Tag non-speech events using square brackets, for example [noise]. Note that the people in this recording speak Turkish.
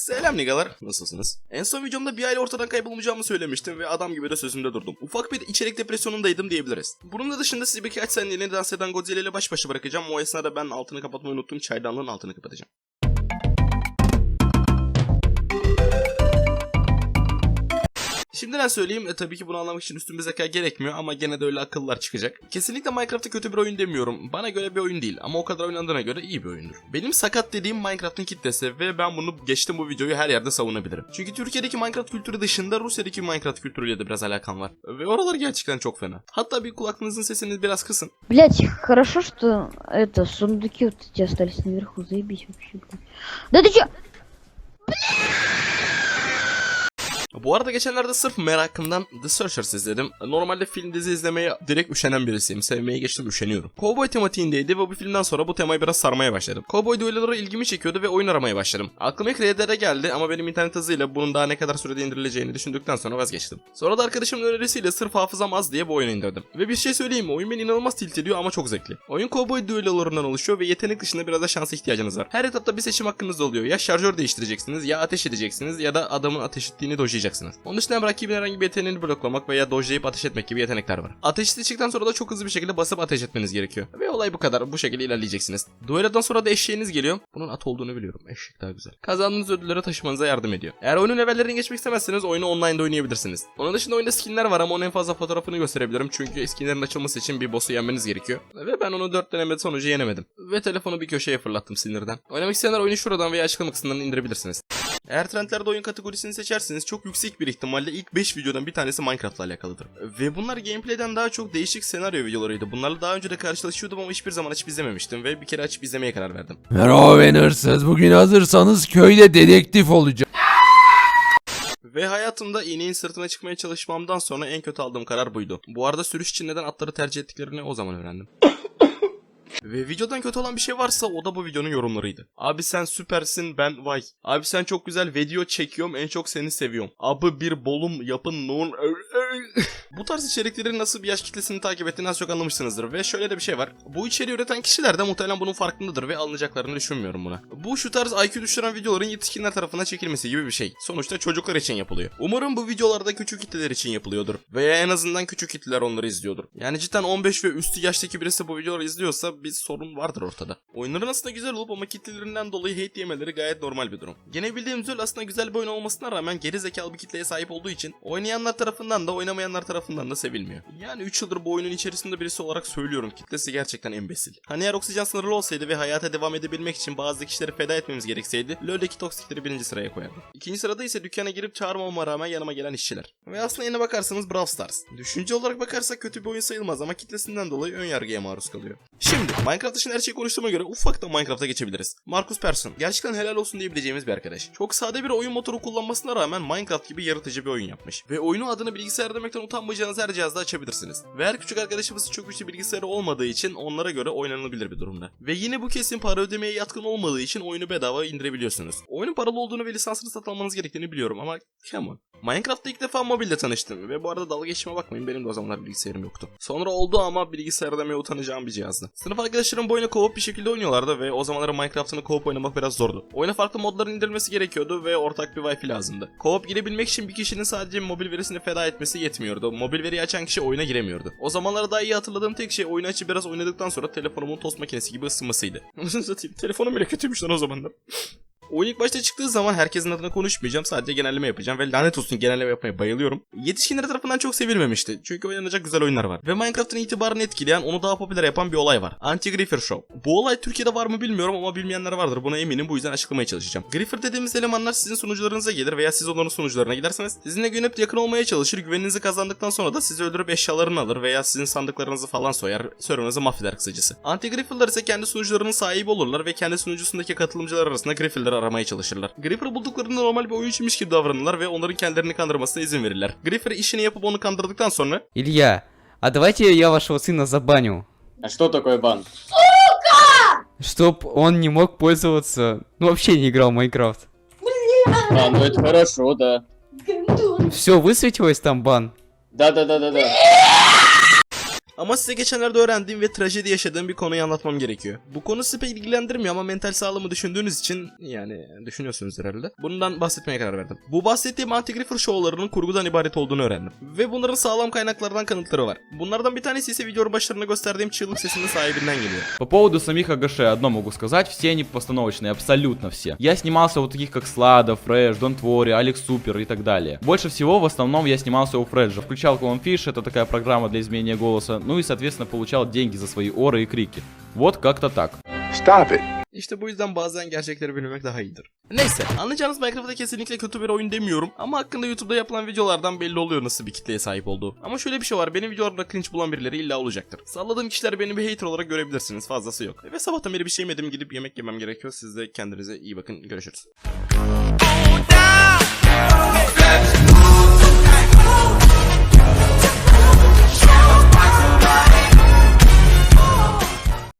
Selam nigalar, nasılsınız? En son videomda bir aile ortadan kaybolmayacağımı söylemiştim ve adam gibi de sözümde durdum. Ufak bir içerik depresyonundaydım diyebiliriz. Bunun da dışında sizi birkaç saniyeliğine dans eden Godzilla ile baş başa bırakacağım. O esnada ben altını kapatmayı unuttum, çaydanlığın altını kapatacağım. Şimdiden söyleyeyim e, tabii ki bunu anlamak için üstün bir zeka gerekmiyor ama gene de öyle akıllar çıkacak. Kesinlikle Minecraft'ta kötü bir oyun demiyorum. Bana göre bir oyun değil ama o kadar oynandığına göre iyi bir oyundur. Benim sakat dediğim Minecraft'ın kitlesi ve ben bunu geçtim bu videoyu her yerde savunabilirim. Çünkü Türkiye'deki Minecraft kültürü dışında Rusya'daki Minecraft kültürüyle de biraz alakam var. Ve oralar gerçekten çok fena. Hatta bir kulaklığınızın sesini biraz kısın. Блять, хорошо, что это сундуки вот эти остались наверху. Заебись вообще, блядь. Да ты чё? Bu arada geçenlerde sırf merakımdan The Searchers izledim. Normalde film dizi izlemeye direkt üşenen birisiyim. Sevmeye geçtim üşeniyorum. Cowboy tematiğindeydi ve bu filmden sonra bu temayı biraz sarmaya başladım. Cowboy düelloları ilgimi çekiyordu ve oyun aramaya başladım. Aklıma ilk RDR geldi ama benim internet hızıyla bunun daha ne kadar sürede indirileceğini düşündükten sonra vazgeçtim. Sonra da arkadaşımın önerisiyle sırf hafızam az diye bu oyunu indirdim. Ve bir şey söyleyeyim mi? Oyun beni inanılmaz tilt ediyor ama çok zevkli. Oyun Cowboy düellolarından oluşuyor ve yetenek dışında biraz da şansa ihtiyacınız var. Her etapta bir seçim hakkınız oluyor. Ya şarjör değiştireceksiniz ya ateş edeceksiniz ya da adamın ateş ettiğini dojlayacaksınız. Onun dışında rakibin herhangi bir yeteneğini bloklamak veya dojlayıp ateş etmek gibi yetenekler var. Ateş seçtikten sonra da çok hızlı bir şekilde basıp ateş etmeniz gerekiyor. Ve olay bu kadar. Bu şekilde ilerleyeceksiniz. Duelodan sonra da eşeğiniz geliyor. Bunun at olduğunu biliyorum. Eşek daha güzel. Kazandığınız ödülleri taşımanıza yardım ediyor. Eğer oyunun levellerini geçmek istemezseniz oyunu online'da oynayabilirsiniz. Onun dışında oyunda skinler var ama onun en fazla fotoğrafını gösterebilirim. Çünkü skinlerin açılması için bir boss'u yenmeniz gerekiyor. Ve ben onu 4 deneme sonucu yenemedim. Ve telefonu bir köşeye fırlattım sinirden. Oynamak isteyenler oyunu şuradan veya açıklama kısmından indirebilirsiniz. Eğer trendlerde oyun kategorisini seçerseniz çok yüksek bir ihtimalle ilk 5 videodan bir tanesi Minecraft'la alakalıdır. Ve bunlar gameplay'den daha çok değişik senaryo videolarıydı. Bunlarla daha önce de karşılaşıyordum ama hiçbir zaman açıp izlememiştim ve bir kere açıp izlemeye karar verdim. Merhaba ben hırsız. Bugün hazırsanız köyde dedektif olacağım. Ve hayatımda ineğin sırtına çıkmaya çalışmamdan sonra en kötü aldığım karar buydu. Bu arada sürüş için neden atları tercih ettiklerini o zaman öğrendim. Ve videodan kötü olan bir şey varsa o da bu videonun yorumlarıydı. Abi sen süpersin ben vay. Abi sen çok güzel video çekiyorum en çok seni seviyorum. Abi bir bolum yapın nun. [laughs] bu tarz içeriklerin nasıl bir yaş kitlesini takip ettiğini az çok anlamışsınızdır. Ve şöyle de bir şey var. Bu içeriği üreten kişiler de muhtemelen bunun farkındadır ve alınacaklarını düşünmüyorum buna. Bu şu tarz IQ düşüren videoların yetişkinler tarafından çekilmesi gibi bir şey. Sonuçta çocuklar için yapılıyor. Umarım bu videolarda küçük kitleler için yapılıyordur. Veya en azından küçük kitleler onları izliyordur. Yani cidden 15 ve üstü yaştaki birisi bu videoları izliyorsa bir sorun vardır ortada. Oyunların aslında güzel olup ama kitlelerinden dolayı hate yemeleri gayet normal bir durum. Gene bildiğim üzere aslında güzel bir oyun olmasına rağmen geri zekalı bir kitleye sahip olduğu için oynayanlar tarafından da oynamayanlar tarafından da sevilmiyor. Yani 3 yıldır bu oyunun içerisinde birisi olarak söylüyorum kitlesi gerçekten embesil. Hani eğer oksijen sınırlı olsaydı ve hayata devam edebilmek için bazı kişileri feda etmemiz gerekseydi LoL'deki toksikleri birinci sıraya koyardım. İkinci sırada ise dükkana girip çağırmamama rağmen yanıma gelen işçiler. Ve aslında yine bakarsanız Brawl Stars. Düşünce olarak bakarsak kötü bir oyun sayılmaz ama kitlesinden dolayı ön yargıya maruz kalıyor. Şimdi Minecraft dışında her şeyi konuştuğuma göre ufaktan Minecraft'a geçebiliriz. Marcus Persson. Gerçekten helal olsun diyebileceğimiz bir arkadaş. Çok sade bir oyun motoru kullanmasına rağmen Minecraft gibi yaratıcı bir oyun yapmış. Ve oyunu adını bilgisayar demekten utanmayacağınız her cihazda açabilirsiniz. Ve her küçük arkadaşımız çok güçlü bilgisayarı olmadığı için onlara göre oynanabilir bir durumda. Ve yine bu kesin para ödemeye yatkın olmadığı için oyunu bedava indirebiliyorsunuz. Oyunun paralı olduğunu ve lisansını satın almanız gerektiğini biliyorum ama come on. Minecraft'ta ilk defa mobilde tanıştım ve bu arada dalga geçime bakmayın benim de o zamanlar bilgisayarım yoktu. Sonra oldu ama bilgisayar demeye utanacağım bir cihazdı. Sınıf arkadaşlarım bu oyunu co-op bir şekilde oynuyorlardı ve o zamanlar Minecraft'ını co-op oynamak biraz zordu. Oyuna farklı modların indirilmesi gerekiyordu ve ortak bir wifi lazımdı. Co-op girebilmek için bir kişinin sadece mobil verisini feda etmesi yetmiyordu. Mobil veriyi açan kişi oyuna giremiyordu. O zamanlara daha iyi hatırladığım tek şey oyunu açıp biraz oynadıktan sonra telefonumun tost makinesi gibi ısınmasıydı. [laughs] Satayım telefonum bile kötüymüş lan o zamanlar. Oyun ilk başta çıktığı zaman herkesin adına konuşmayacağım. Sadece genelleme yapacağım ve lanet olsun genelleme yapmaya bayılıyorum. Yetişkinler tarafından çok sevilmemişti. Çünkü oynanacak güzel oyunlar var. Ve Minecraft'ın itibarını etkileyen, onu daha popüler yapan bir olay var. Anti-Griefer Show. Bu olay Türkiye'de var mı bilmiyorum ama bilmeyenler vardır. Buna eminim. Bu yüzden açıklamaya çalışacağım. Griefer dediğimiz elemanlar sizin sunucularınıza gelir veya siz onların sunucularına giderseniz sizinle güvenip yakın olmaya çalışır. Güveninizi kazandıktan sonra da sizi öldürüp eşyalarını alır veya sizin sandıklarınızı falan soyar. Serverınızı mahveder kısacası. Anti-Griefer'lar ise kendi sunucularının sahibi olurlar ve kendi sunucusundaki katılımcılar arasında Griefer'ları aramaya çalışırlar. Griefer bulduklarında normal bir oyuncuymuş gibi davranırlar ve onların kendilerini kandırmasına izin verirler. Griefer işini yapıp onu kandırdıktan sonra Илья, а давайте я вашего сына забаню. А что такое бан? Чтоб он не мог пользоваться... Ну, вообще не играл в Майнкрафт. А, ну это хорошо, да. Все, высветилось там бан? Да-да-да-да-да. Ama size geçenlerde öğrendiğim ve trajedi yaşadığım bir konuyu anlatmam gerekiyor. Bu konu sizi pek ilgilendirmiyor ama mental sağlığımı düşündüğünüz için yani düşünüyorsunuz herhalde. Bundan bahsetmeye karar verdim. Bu bahsettiğim Anti-Griffer şovlarının kurgudan ibaret olduğunu öğrendim. Ve bunların sağlam kaynaklardan kanıtları var. Bunlardan bir tanesi ise videonun başlarına gösterdiğim çığlık sesinin sahibinden geliyor. По поводу самих АГШ одно могу сказать, все они постановочные, абсолютно все. Я снимался у таких как Слада, Фреш, Дон Твори, Алекс Супер и так далее. Больше всего в основном я снимался у Фреджа. Включал Clownfish, это такая программа для изменения голоса, ну и соответственно получал деньги за свои оры и крики. Вот как-то так. İşte bu yüzden bazen gerçekleri bilmemek daha iyidir. Neyse anlayacağınız Minecraft'ta kesinlikle kötü bir oyun demiyorum ama hakkında YouTube'da yapılan videolardan belli oluyor nasıl bir kitleye sahip olduğu. Ama şöyle bir şey var benim videolarımda cringe bulan birileri illa olacaktır. Salladığım kişiler beni bir hater olarak görebilirsiniz fazlası yok. Ve sabahtan beri bir şey yemedim gidip yemek yemem gerekiyor. Siz de kendinize iyi bakın görüşürüz.